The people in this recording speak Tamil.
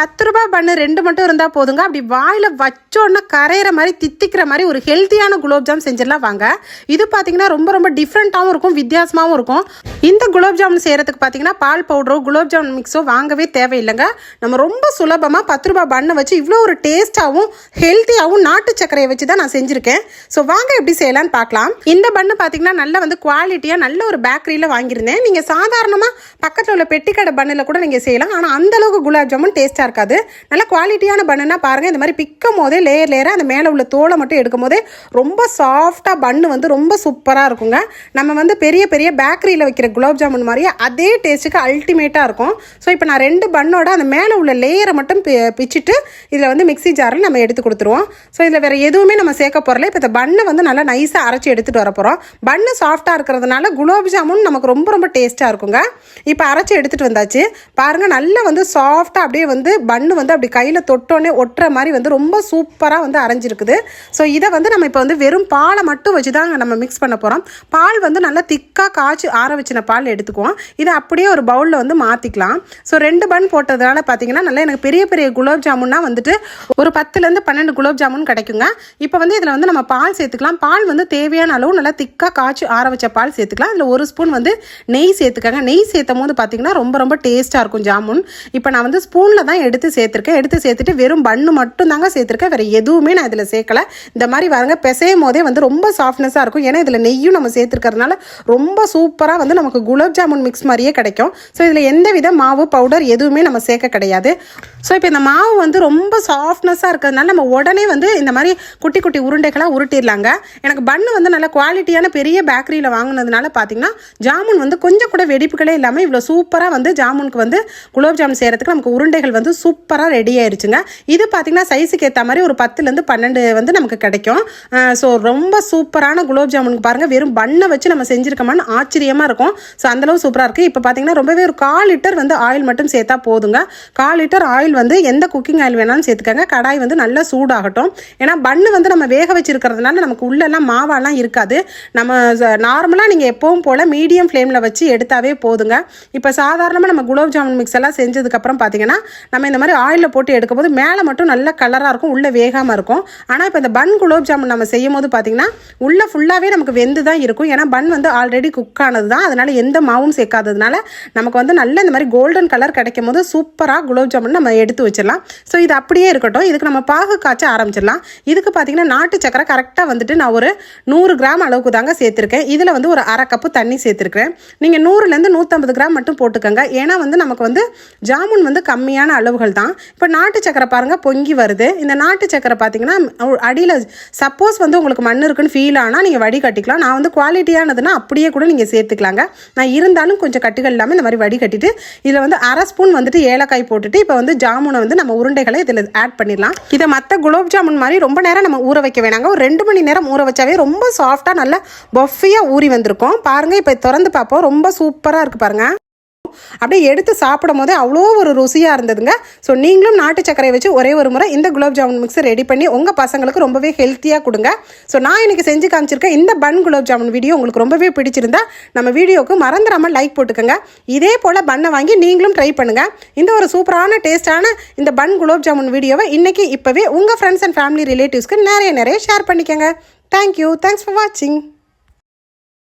பத்து ரூபாய் பண்ணு ரெண்டு மட்டும் இருந்தால் போதுங்க. அப்படி வாயில் வச்சோன்னா கரையிற மாதிரி தித்திக்கிற மாதிரி ஒரு ஹெல்த்தியான குலோப்ஜாம் செஞ்சிடலாம் வாங்க. இது பார்த்தீங்கன்னா ரொம்ப ரொம்ப டிஃப்ரெண்ட்டாகவும் இருக்கும் வித்தியாசமாகவும் இருக்கும். இந்த குலோப்ஜாமுன் செய்கிறதுக்கு பார்த்தீங்கன்னா பால் பவுடரோ குலோப்ஜாமுன் மிக்ஸோ வாங்கவே தேவையில்லைங்க. நம்ம ரொம்ப சுலபமாக பத்து ரூபாய் பண்ணை வச்சு இவ்வளோ ஒரு டேஸ்ட்டாகவும் ஹெல்த்தியாகவும் நாட்டு சர்க்கரையை வச்சு தான் நான் செஞ்சுருக்கேன். ஸோ வாங்க எப்படி செய்யலான்னு பார்க்கலாம் இந்த பண்ணு பார்த்தீங்கன்னா நல்லா வந்து குவாலிட்டியாக நல்ல ஒரு பேக்கரியில் வாங்கியிருந்தேன். நீங்கள் சாதாரணமாக பக்கத்தில் உள்ள பெட்டிக்கடை பண்ணில் கூட நீங்கள் செய்யலாம். ஆனால் அந்தளவுக்கு குலாப் ஜாமுன் டேஸ்ட்டாக இருக்காது. நல்ல குவாலிட்டியான பண்ணுனா பாருங்கள் இந்த மாதிரி பிக்கும் போதே லேயர் லேயராக அந்த மேலே உள்ள தோலை மட்டும் எடுக்கும் போதே ரொம்ப சாஃப்டாக பண்ணு வந்து ரொம்ப சூப்பராக இருக்குங்க. நம்ம வந்து பெரிய பெரிய பேக்கரியில் வைக்கிற குலாப் ஜாமுன் மாதிரியே அதே டேஸ்ட்டுக்கு அல்டிமேட்டாக இருக்கும். ஸோ இப்போ நான் ரெண்டு பண்ணோட அந்த மேலே உள்ள லேயரை மட்டும் பி- பிச்சிட்டு இதில் வந்து மிக்ஸி ஜாரில் நம்ம எடுத்து கொடுத்துருவோம். ஸோ இதில் வேறு எதுவுமே நம்ம சேர்க்க போகிறல இப்போ இந்த பண்ணை வந்து நல்லா நைஸாக அரைச்சி எடுத்துகிட்டு வர போகிறோம் பண்ணு சாஃப்டாக இருக்கிறதுனால குலாப் ஜாமுன் நமக்கு ரொம்ப ரொம்ப டேஸ்ட்டாக இருக்குங்க. இப்போ அரைச்சி எடுத்துகிட்டு வந்தாச்சு. பாருங்கள் நல்லா வந்து சாஃப்டாக அப்படியே வந்து பண்ணு வந்து அப்படி கையில் தொட்டோன்னே ஒட்டுற மாதிரி வந்து ரொம்ப சூப்பராக வந்து அரைஞ்சிருக்குது. ஸோ இதை வந்து நம்ம இப்போ வந்து வெறும் பாலை மட்டும் வச்சு தான் நம்ம மிக்ஸ் பண்ண போகிறோம் பால் வந்து நல்லா திக்காக காய்ச்சி ஆற வச்சின பால் எடுத்துக்குவோம். இதை அப்படியே ஒரு பவுலில் வந்து மாற்றிக்கலாம் ஸோ ரெண்டு பன் போட்டதுனால பார்த்தீங்கன்னா நல்லா எனக்கு பெரிய பெரிய குலோப் ஜாமுன்னா வந்துட்டு ஒரு பத்துலேருந்து பன்னெண்டு குலோப் ஜாமுன் கிடைக்குங்க. இப்போ வந்து இதில் வந்து நம்ம பால் சேர்த்துக்கலாம். பால் வந்து தேவையான அளவு நல்லா திக்காக காய்ச்சி ஆற வச்ச பால் சேர்த்துக்கலாம். அதில் ஒரு ஸ்பூன் வந்து நெய் சேர்த்துக்கங்க. நெய் சேர்த்தும் போது பார்த்தீங்கன்னா ரொம்ப ரொம்ப டேஸ்ட்டாக இருக்கும் ஜாமுன். இப்போ நான் வந்து ஸ்பூனில் தான் எடுத்து சேர்த்துருக்கேன். எடுத்து சேர்த்துட்டு வெறும் பண்ணு மட்டும் தாங்க சேர்த்துருக்கேன். வேறு எதுவுமே நான் இதில் சேர்க்கல. இந்த மாதிரி பாருங்க பிசையும் போதே வந்து ரொம்ப சாஃப்ட்னஸாக இருக்கும். ஏன்னா இதில் நெய்யும் நம்ம சேர்த்துருக்கறதுனால ரொம்ப சூப்பராக வந்து நமக்கு குலாப் ஜாமுன் மிக்ஸ் மாதிரியே கிடைக்கும். ஸோ இதில் எந்த வித மாவு பவுடர் எதுவுமே நம்ம சேர்க்க கிடையாது. ஸோ இப்போ இந்த மாவு வந்து ரொம்ப சாஃப்ட்னஸாக இருக்கிறதுனால நம்ம உடனே வந்து இந்த மாதிரி குட்டி குட்டி உருண்டைகளாக உருட்டிடலாங்க. எனக்கு பண்ணு வந்து நல்ல குவாலிட்டியான பெரிய பேக்கரியில் வாங்கினதுனால பார்த்தீங்கன்னா ஜாமுன் வந்து கொஞ்சம் கூட வெடிப்புகளே இல்லாமல் இவ்வளோ சூப்பராக வந்து ஜாமுனுக்கு வந்து குலோப் ஜாமுன் செய்கிறதுக்கு நமக்கு உருண்டைகள் வந்து சூப்பராக ரெடி ஆயிருச்சுங்க. இது பார்த்தீங்கன்னா சைஸுக்கு ஏற்ற மாதிரி ஒரு பத்துலேருந்து பன்னெண்டு வந்து நமக்கு கிடைக்கும். ஸோ ரொம்ப சூப்பரான குலோப் ஜாமுனுக்கு பாருங்கள் வெறும் பண்ணை வச்சு நம்ம செஞ்சுருக்கோமான்னு ஆச்சரியமாக இருக்கும். ஸோ அந்தளவு சூப்பராக இருக்குது இப்போ பார்த்தீங்கன்னா ரொம்பவே ஒரு கால் லிட்டர் வந்து ஆயில் மட்டும் சேர்த்தா போதுங்க. கால் லிட்டர் ஆயில் வந்து எந்த குக்கிங் ஆயில் வேணாலும் சேர்த்துக்கங்க. கடாய் வந்து நல்லா சூடாகட்டும். ஏன்னா பண்ணு வந்து நம்ம வேக வச்சுருக்கிறதுனால நமக்கு உள்ளெல்லாம் மாவாலாம் இருக்காது. நம்ம நார்மலாக நீங்கள் எப்பவும் போல் மீடியம் ஃப்ளேமில் வச்சு எடுத்தாவே போதுங்க. இப்போ சாதாரணமாக நம்ம குலோப் ஜாமுன் மிக்ஸ் எல்லாம் செஞ்சதுக்கப்புறம் பார்த்தீங்கன்னா நம்ம நம்ம இந்த மாதிரி ஆயிலில் போட்டு எடுக்கும்போது மேலே மட்டும் நல்ல கலராக இருக்கும் உள்ளே வேகாமல் இருக்கும். ஆனால் இப்போ இந்த பன் குலோப் ஜாமுன் நம்ம செய்யும் போது பார்த்திங்கன்னா உள்ளே ஃபுல்லாகவே நமக்கு வெந்து தான் இருக்கும். ஏன்னா பன் வந்து ஆல்ரெடி குக் ஆனது தான் அதனால் எந்த மாவும் சேர்க்காததுனால நமக்கு வந்து நல்ல இந்த மாதிரி கோல்டன் கலர் கிடைக்கும் போது சூப்பராக குலோப் ஜாமுன் நம்ம எடுத்து வச்சிடலாம். ஸோ இது அப்படியே இருக்கட்டும். இதுக்கு நம்ம பாகு காய்ச்ச ஆரம்பிச்சிடலாம். இதுக்கு பார்த்தீங்கன்னா நாட்டு சக்கரை கரெக்டாக வந்துட்டு நான் ஒரு நூறு கிராம் அளவுக்கு தாங்க சேர்த்துருக்கேன். இதில் வந்து ஒரு அரை கப்பு தண்ணி சேர்த்துருக்கேன் நீங்கள் நூறுலேருந்து நூற்றம்பது கிராம் மட்டும் போட்டுக்கோங்க. ஏன்னா வந்து நமக்கு வந்து ஜாமுன் வந்து கம்மியான அளவு அளவுகள் தான். இப்போ நாட்டு சக்கரை பாருங்கள் பொங்கி வருது. இந்த நாட்டு சக்கரை பார்த்தீங்கன்னா அடியில் சப்போஸ் வந்து உங்களுக்கு மண் இருக்குன்னு ஃபீல் ஆனால் நீங்கள் வடிகட்டிக்கலாம் நான் வந்து குவாலிட்டியானதுன்னா அப்படியே கூட நீங்கள் சேர்த்துக்கலாங்க. நான் இருந்தாலும் கொஞ்சம் கட்டிகள் இல்லாமல் இந்த மாதிரி வடிகட்டிட்டு இதில் வந்து அரை ஸ்பூன் வந்துட்டு ஏலக்காய் போட்டுட்டு இப்போ வந்து ஜாமுனை வந்து நம்ம உருண்டைகளை இதில் ஆட் பண்ணிடலாம். இதை மற்ற குலோப் ஜாமுன் மாதிரி ரொம்ப நேரம் நம்ம ஊற வைக்க வேணாங்க. ஒரு ரெண்டு மணி நேரம் ஊற வச்சாவே ரொம்ப சாஃப்டாக நல்லா பஃபியாக ஊறி வந்திருக்கும். பாருங்கள் இப்போ திறந்து பார்ப்போம். ரொம்ப சூப்பராக இருக்குது பாருங்கள் அப்படியே எடுத்து சாப்பிடும் போதே அவ்வளோ ஒரு ருசியாக இருந்ததுங்க. ஸோ நீங்களும் நாட்டு சர்க்கரையை வச்சு ஒரே ஒரு முறை இந்த குலாப் ஜாமுன் மிக்ஸை ரெடி பண்ணி உங்கள் பசங்களுக்கு ரொம்பவே ஹெல்த்தியாக கொடுங்க. ஸோ நான் இன்றைக்கி செஞ்சு காமிச்சிருக்கேன் இந்த பன் குலாப் ஜாமுன் வீடியோ உங்களுக்கு ரொம்பவே பிடிச்சிருந்தா நம்ம வீடியோக்கு மறந்துடாமல் லைக் போட்டுக்கோங்க. இதே போல் பண்ணை வாங்கி நீங்களும் ட்ரை பண்ணுங்கள் இந்த ஒரு சூப்பரான டேஸ்டான இந்த பன் குலாப் ஜாமுன் வீடியோவை இன்னைக்கு இப்போவே உங்கள் ஃப்ரெண்ட்ஸ் அண்ட் ஃபேமிலி ரிலேட்டிவ்ஸ்க்கு நிறைய நிறைய ஷேர் பண்ணிக்கோங்க. தேங்க்யூ தேங்க்ஸ் ஃபார் வாட்சிங்